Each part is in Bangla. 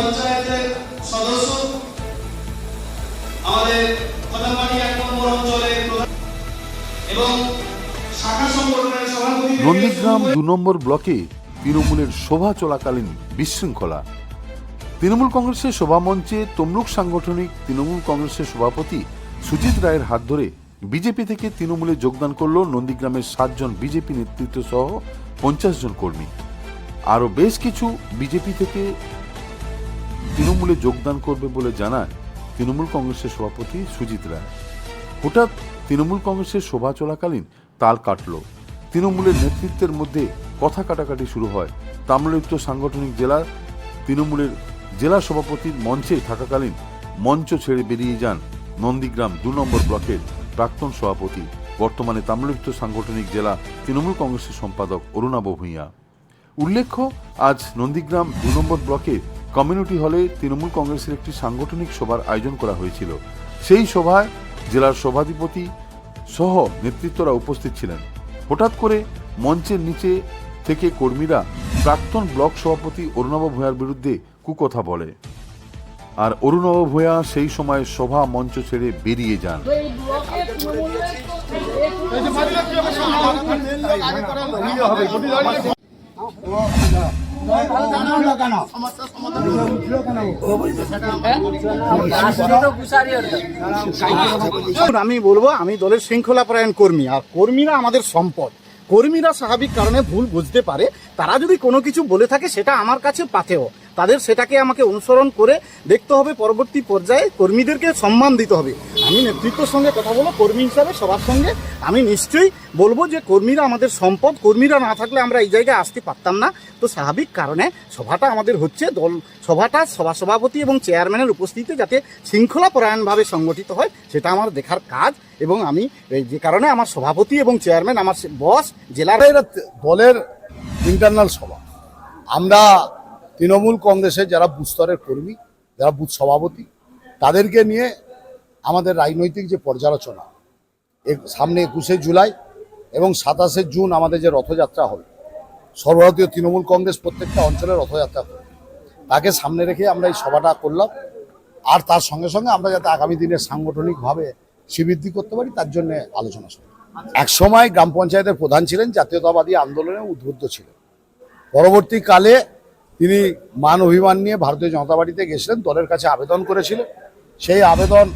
পঞ্চায়েতের সদস্য। আমাদের এক নম্বর অঞ্চলের এবং শাখা সংগঠনের সভাপতি নন্দীগ্রাম দু নম্বর ব্লকে তৃণমূলের শোভা চলাকালীন বিশৃঙ্খলা। তৃণমূল কংগ্রেসের সভামঞ্চে তমলুক সাংগঠনিক তৃণমূল কংগ্রেসের সভাপতি সুজিত রায়ের হাত ধরে বিজেপি থেকে তৃণমূলে যোগদান করল নন্দীগ্রামের সাতজন বিজেপি নেতৃত্ব সহ পঞ্চাশ জন কর্মী। আরও বেশ কিছু বিজেপি থেকে তৃণমূলে যোগদান করবে বলে জানায় তৃণমূল কংগ্রেসের সভাপতি সুজিত রায়। হঠাৎ তৃণমূল কংগ্রেসের সভা চলাকালীন তাল কাটল। তৃণমূলের নেতৃত্বের মধ্যে কথা কাটাকাটি শুরু হয়। তাম্রলিপ্ত সাংগঠনিক জেলার তৃণমূলের জেলা সভাপতির মঞ্চে থাকাকালীন মঞ্চ ছেড়ে বেরিয়ে যান নন্দীগ্রাম দু নম্বর ব্লকের প্রাক্তন সভাপতি। বর্তমানে তাম্রলিপ্ত সাংগঠনিক জেলা তৃণমূল কংগ্রেসের সম্পাদক অরুণাব ভূঁইয়া। উল্লেখ্য, আজ নন্দীগ্রাম দু নম্বর ব্লকে কমিউনিটি হলে তৃণমূল কংগ্রেসের একটি সাংগঠনিক সভার আয়োজন করা হয়েছিল। সেই সভায় জেলার সভাধিপতি সহ নেতৃত্বরা উপস্থিত ছিলেন। হঠাৎ করে মঞ্চের নিচে থেকে কর্মীরা প্রাক্তন ব্লক সভাপতি অরুণব ভূঁয়ার বিরুদ্ধে কুকথা বলে। আর অরুণাব ভূঁয়া সেই সময় সভা মঞ্চ ছেড়ে বেরিয়ে যান। আমি বলব, আমি দলের শৃঙ্খলা পরায়ণ কর্মী, আর কর্মীরা আমাদের সম্পদ। কর্মীরা স্বাভাবিক কারণে ভুল বুঝতে পারে। তারা যদি কোনো কিছু বলে থাকে, সেটা আমার কাছে পাথেও তাদের সেটাকে আমাকে অনুসরণ করে দেখতে হবে, পরবর্তী পর্যায়ে কর্মীদেরকে সম্মান দিতে হবে। আমি নেতৃত্বের সঙ্গে কথা বলব, কর্মী হিসাবে সবার সঙ্গে। আমি নিশ্চয়ই বলব যে কর্মীরা আমাদের সম্পদ, কর্মীরা না থাকলে আমরা এই জায়গায় আসতে পারতাম না। তো স্বাভাবিক কারণে সভাটা আমাদের হচ্ছে দল, সভাটা সভা সভাপতি এবং চেয়ারম্যানের উপস্থিতিতে যাতে শৃঙ্খলাপরায়ণভাবে সংগঠিত হয়, সেটা আমার দেখার কাজ। এবং আমি যে কারণে আমার সভাপতি এবং চেয়ারম্যান, আমার বস, জেলার দলের ইন্টারনাল সভা। আমরা তৃণমূল কংগ্রেসের যারা বুথ স্তরের কর্মী, যারা বুথ সভাপতি, তাদেরকে নিয়ে আমাদের রাজনৈতিক যে পর্যালোচনা সামনে একুশে জুলাই এবং সাতাশে জুন আমাদের যে রথযাত্রা হবে, সর্বভারতীয় তৃণমূল কংগ্রেস প্রত্যেকটা অঞ্চলে রথযাত্রা করবে তাকে সামনে রেখে আমরা এই সভাটা করলাম। আর তার সঙ্গে সঙ্গে আমরা যাতে আগামী দিনে সাংগঠনিকভাবে শ্রীবৃদ্ধি করতে পারি, তার জন্য আলোচনা শুরু। এক সময় গ্রাম পঞ্চায়েতের প্রধান ছিলেন, জাতীয়তাবাদী আন্দোলনে উদ্বুদ্ধ ছিলেন। পরবর্তীকালে তিনি মান অভিমান নিয়ে ভারতীয় জনতা পার্টিতে গেছিলেন দলের কাছে আবেদন করেছিলেন। সেই আবেদন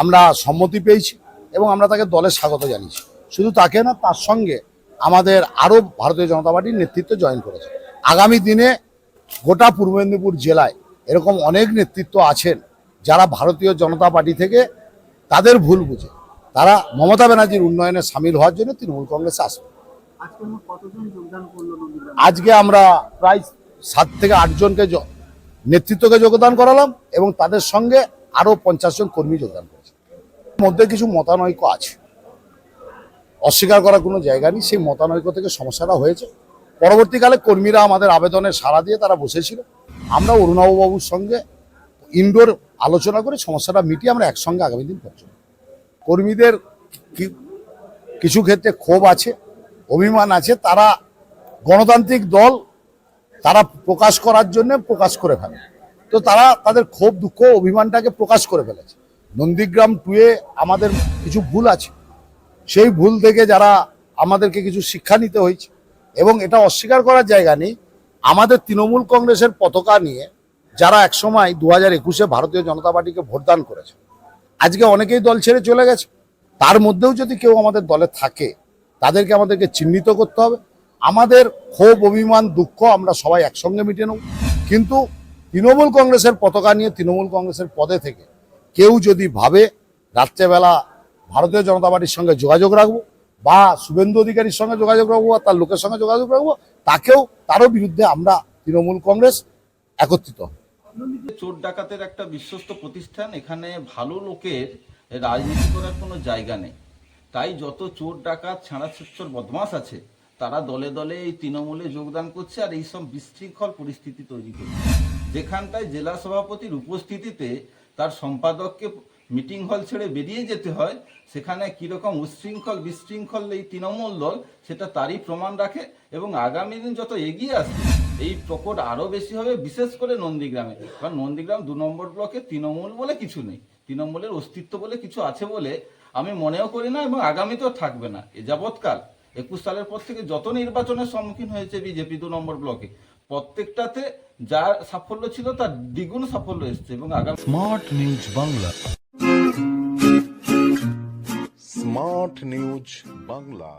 আমরা সম্মতি পেয়েছি এবং আমরা তাকে দলের স্বাগত জানিয়েছি। শুধু তাকে না তার সঙ্গে আমাদের আরও ভারতীয় জনতা পার্টির নেতৃত্ব জয়েন করেছে। আগামী দিনে গোটা পূর্ব মেদিনীপুর জেলায় এরকম অনেক নেতৃত্ব আছেন যারা ভারতীয় জনতা পার্টি থেকে তাদের ভুল বুঝে। তারা মমতা ব্যানার্জির উন্নয়নে সামিল হওয়ার জন্য তৃণমূল কংগ্রেসে আসবে। আজকে আমরা প্রায় সাত থেকে আটজনকে নেতৃত্বকে যোগদান করালাম এবং তাদের সঙ্গে আরও পঞ্চাশ জন কর্মী যোগদান করেছে। মধ্যে কিছু মতানৈক্য আছে। অস্বীকার করার কোনো জায়গা নেই। সেই মতানৈক্য থেকে সমস্যাটা হয়েছে। পরবর্তীকালে কর্মীরা আমাদের আবেদনে সাড়া দিয়ে তারা বসেছিল। আমরা অরুণাববাবুর সঙ্গে ইনডোর আলোচনা করে সমস্যাটা মিটিয়ে আমরা একসঙ্গে আগামী দিন করছি কর্মীদের কিছু ক্ষেত্রে ক্ষোভ আছে, অভিমান আছে। তারা গণতান্ত্রিক দল তারা প্রকাশ করার জন্য প্রকাশ করে ফেলে তো তারা তাদের ক্ষোভ, দুঃখ, অভিমানটাকে প্রকাশ করে ফেলেছে। নন্দীগ্রাম টুয়ে আমাদের কিছু ভুল আছে। সেই ভুল থেকে যারা আমাদেরকে কিছু শিক্ষা নিতে হয়েছে এবং এটা অস্বীকার করার জায়গা নেই, আমাদের তৃণমূল কংগ্রেসের পতাকা নিয়ে যারা একসময় দু হাজার একুশে ভারতীয় জনতা পার্টিকে ভোটদান করেছে, আজকে অনেকেই দল ছেড়ে চলে গেছে। তার মধ্যেও যদি কেউ আমাদের দলে থাকে, তাদেরকে আমাদেরকে চিহ্নিত করতে হবে। আমাদের ক্ষোভ, অভিমান, দুঃখ আমরা সবাই একসঙ্গে মিটিয়ে নেব। কিন্তু তৃণমূল কংগ্রেসের পতাকা নিয়ে তৃণমূল কংগ্রেসের পদে থেকে কেউ যদি ভাবে রাত্রেবেলা ভারতীয় জনতা পার্টির সঙ্গে যোগাযোগ রাখব বা শুভেন্দু অধিকারীর সঙ্গে যোগাযোগ রাখব বা তার লোকের সঙ্গে যোগাযোগ রাখব, তাকেও তারও বিরুদ্ধে আমরা তৃণমূল কংগ্রেস একত্রিত চোর ডাকাতের একটা বিশ্বস্ত প্রতিষ্ঠান, এখানে ভালো লোকের রাজনীতি করার কোনো জায়গা নেই। তাই যত চোর ডাকাত ছাড়াছুচ্ছর বদমাস আছে তারা দলে দলে এই তৃণমূলে যোগদান করছে আর এই সব বিশৃঙ্খল পরিস্থিতি তৈরি করছে। যেখানটায় জেলা সভাপতির উপস্থিতিতে তার সম্পাদককে মিটিং হল ছেড়ে বেরিয়ে যেতে হয়, সেখানে কীরকম উচ্ছৃঙ্খল বিশৃঙ্খল এই তৃণমূল দল, সেটা তারই প্রমাণ রাখে এবং আগামী দিন যত এগিয়ে আসবে, এই প্রকট আরও বেশি হবে, বিশেষ করে নন্দীগ্রামে। কারণ নন্দীগ্রাম দু নম্বর ব্লকে তৃণমূল বলে কিছু নেই। তৃণমূলের অস্তিত্ব বলে কিছু আছে বলে আমি মনেও করি না এবং আগামীতেও থাকবে না। এ যাবৎকাল একুশ সালের পর থেকে যত নির্বাচনের সম্মুখীন হয়েছে বিজেপি দু নম্বর ব্লকে, প্রত্যেকটাতে যা সাফল্য ছিল তার দ্বিগুণ সাফল্য এসছে এবং আগামী smart news Bangla. Smart news Bangla.